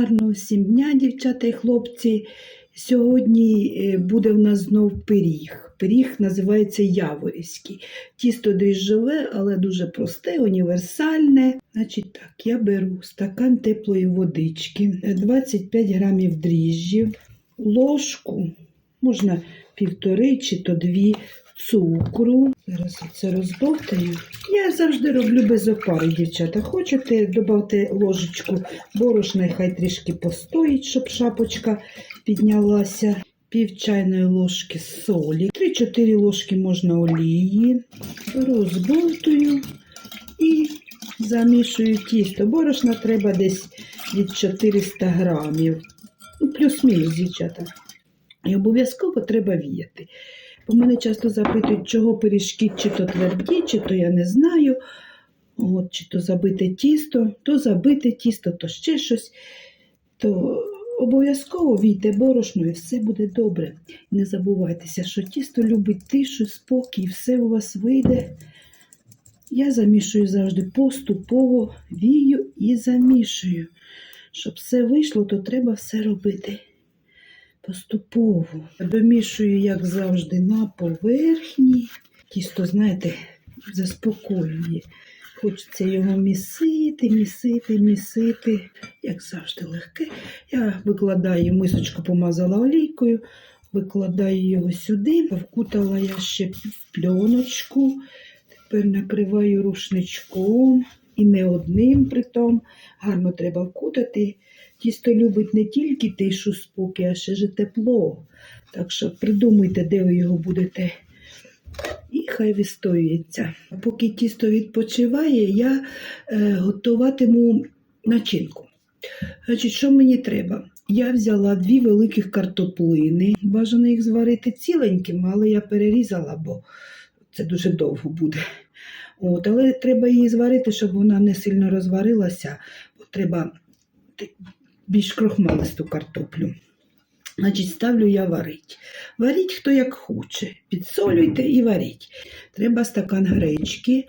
Гарного всім дня, дівчата і хлопці. Сьогодні е, буде в нас знов пиріг. Пиріг називається Яворівський. Тісто дріжджове, але дуже просте, універсальне. Значить так, я беру стакан теплої водички, е, 25 грамів дріжджів, ложку, можна півтори чи то дві цукру. Зараз це розбовтаю. Я завжди роблю без опари, дівчата. Хочете, додавте ложечку борошна, і хай трішки постоїть, щоб шапочка піднялася. Пів чайної ложки солі, 3-4 ложки можна олії, розбовтую і замішую тісто. Борошна треба десь від 400 грамів. Ну, плюс-мінус, дівчата. І обов'язково треба віяти. Бо мене часто запитують, чого пиріжки, чи то тверді, чи то я не знаю. От, чи то забите тісто, то забите тісто, то ще щось. То обов'язково війте борошно і все буде добре. Не забувайтеся, що тісто любить тишу, спокій, все у вас вийде. Я замішую завжди поступово, вію і замішую. Щоб все вийшло, то треба все робити поступово. Домішую, як завжди, на поверхні. Тісто, знаєте, заспокоює. Хочеться його місити, місити, місити. Як завжди, легке. Я викладаю мисочку, помазала олійкою, викладаю його сюди, вкутала я ще в пленочку. Тепер накриваю рушничком і не одним притом. Гарно треба вкутати. Тісто любить не тільки тишу спокій, а ще ж тепло. Так що придумуйте, де ви його будете. І хай відстоюється. Поки тісто відпочиває, я е, готуватиму начинку. Значить, що мені треба? Я взяла дві великих картоплини. Бажано їх зварити ціленькими, але я перерізала, бо це дуже довго буде. От, але треба її зварити, щоб вона не сильно розварилася. Бо треба більш крохмалисту картоплю. Значить, ставлю я варить. Варіть хто як хоче. Підсолюйте і варіть. Треба стакан гречки.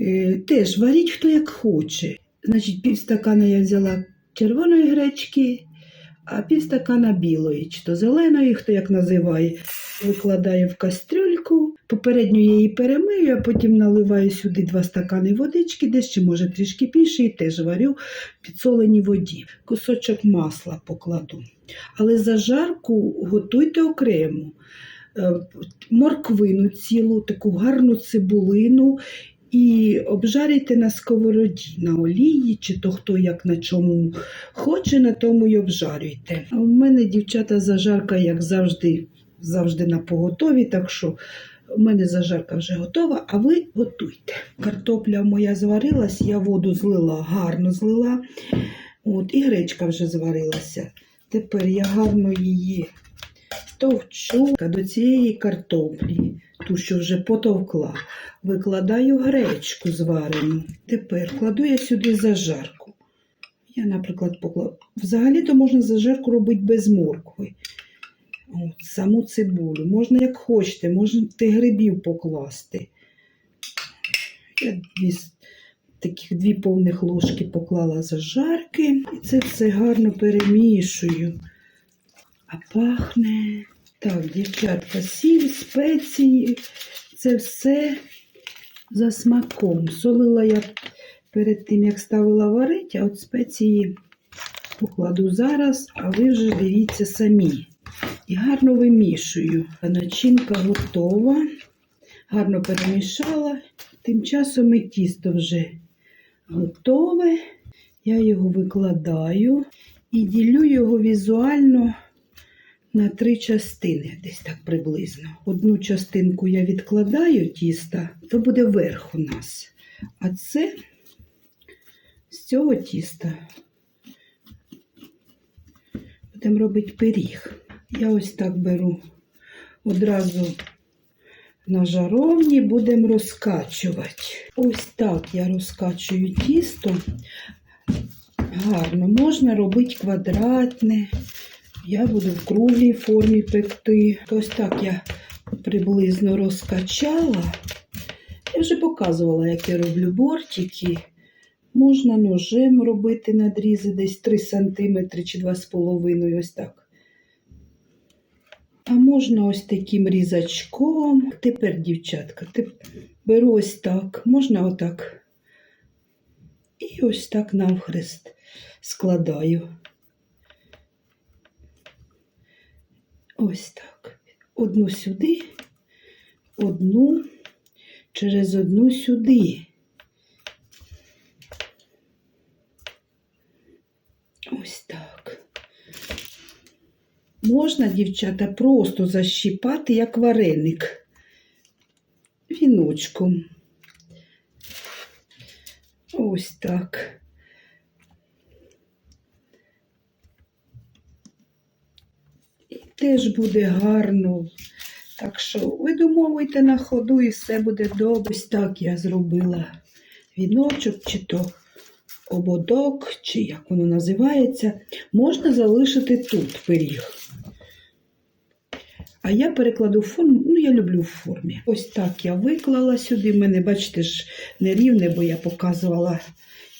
Е, теж варіть хто як хоче. Значить, пів стакана я взяла червоної гречки, а пів стакана білої, чи то зеленої, хто як називає. Викладаю в кастрюльку. Попередньо її перемию, а потім наливаю сюди два стакани водички, чи може трішки більше, і теж варю в підсоленій воді. Кусочок масла покладу. Але зажарку готуйте окремо. Е, Морквину цілу, таку гарну цибулину і обжарюйте на сковороді, на олії, чи то хто як на чому хоче, на тому й обжарюйте. А у мене дівчата зажарка, як завжди, завжди на поготові, так що у мене зажарка вже готова, а ви готуйте. Картопля моя зварилась, я воду злила, гарно злила. От, і гречка вже зварилася. Тепер я гарно її товчу до цієї картоплі, ту, що вже потовкла. Викладаю гречку зварену. Тепер кладу я сюди зажарку. Я, наприклад, покладу. Взагалі-то можна зажарку робити без моркви. От, саму цибулю. Можна як хочете, можете грибів покласти. Я дві, таких дві повних ложки поклала зажарки. І це все гарно перемішую. А пахне. Так, дівчатка, сіль, спеції. Це все за смаком. Солила я перед тим, як ставила варити, а от спеції покладу зараз, а ви вже дивіться самі. І гарно вимішую. Начинка готова. Гарно перемішала. Тим часом і тісто вже готове. Я його викладаю і ділю його візуально на три частини, десь так приблизно. Одну частинку я відкладаю тіста, то буде верх у нас. А це з цього тіста будемо робити пиріг. Я ось так беру одразу на жаровні, будемо розкачувати. Ось так я розкачую тісто. Гарно, можна робити квадратне. Я буду в круглій формі пекти. Ось так я приблизно розкачала. Я вже показувала, як я роблю бортики. Можна ножем робити надрізи десь 3 см чи 2,5 ось так. А можна ось таким різачком. Тепер, дівчатка, беру ось так, можна отак. І ось так навхрест складаю. Ось так. Одну сюди, одну, через одну сюди. Ось так. Можна, дівчата, просто защіпати, як вареник. Віночком. Ось так. Теж буде гарно. Так що видумовуйте на ходу і все буде добре. Ось так я зробила віночок, чи то ободок, чи як воно називається. Можна залишити тут пиріг. А я перекладу форму, ну я люблю в формі. Ось так я виклала сюди. В мене, бачите ж, нерівне, бо я показувала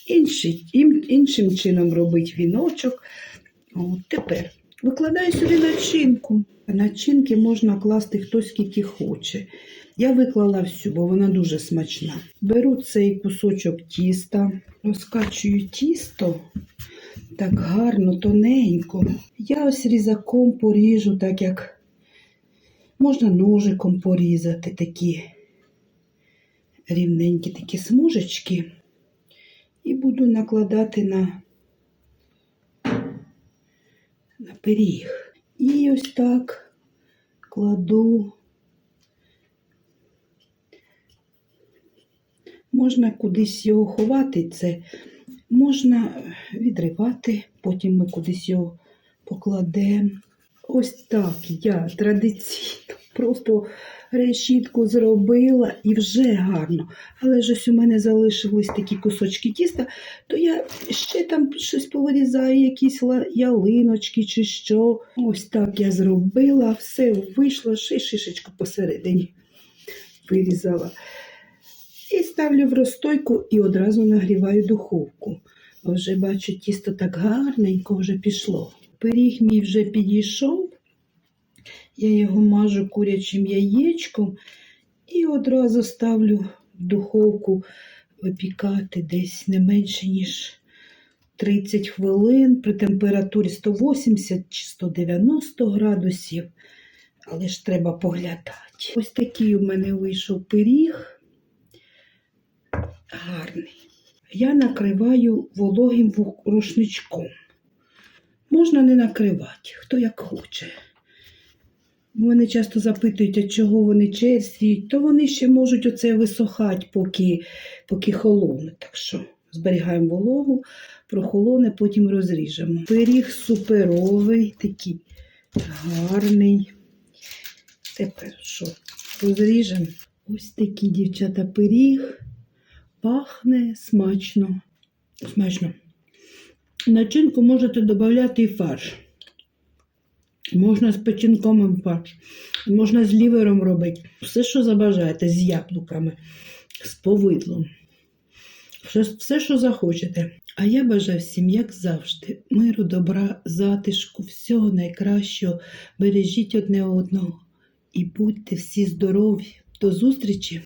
інший, іншим чином робити віночок. От тепер викладаю сюди начинку. Начинки можна класти хто скільки хоче. Я виклала всю, бо вона дуже смачна. Беру цей кусочок тіста, розкачую тісто так гарно, тоненько. Я ось різаком поріжу, так як можна ножиком порізати такі рівненькі такі смужечки. І буду накладати на, на пиріг. І ось так кладу. Можна кудись його ховати, це можна відривати, потім ми кудись його покладемо. Ось так я традиційно просто решітку зробила і вже гарно. Але ж ось у мене залишились такі кусочки тіста, то я ще там щось повирізаю, якісь ялиночки чи що. Ось так я зробила, все вийшло, ще шишечку посередині вирізала. І ставлю в розстойку і одразу нагріваю духовку. Вже бачу, тісто так гарненько вже пішло. Пиріг мій вже підійшов. Я його мажу курячим яєчком і одразу ставлю в духовку випікати десь не менше, ніж 30 хвилин при температурі 180 чи 190 градусів. Але ж треба поглядати. Ось такий у мене вийшов пиріг. Гарний. Я накриваю вологим рушничком. Можна не накривати, хто як хоче. Мене часто запитують, а чого вони черствіють, то вони ще можуть оце висохати, поки, поки холоне. Так що зберігаємо вологу, прохолоне, потім розріжемо. Пиріг суперовий, такий гарний. Тепер що? Розріжемо. Ось такий, дівчата, пиріг. Пахне смачно. Смачно. Начинку можете додати і фарш. Можна з печінком фарш. Можна з лівером робити. Все, що забажаєте, з яблуками, з повидлом. Все, все, що захочете. А я бажаю всім, як завжди, миру, добра, затишку, всього найкращого. Бережіть одне одного і будьте всі здорові. До зустрічі!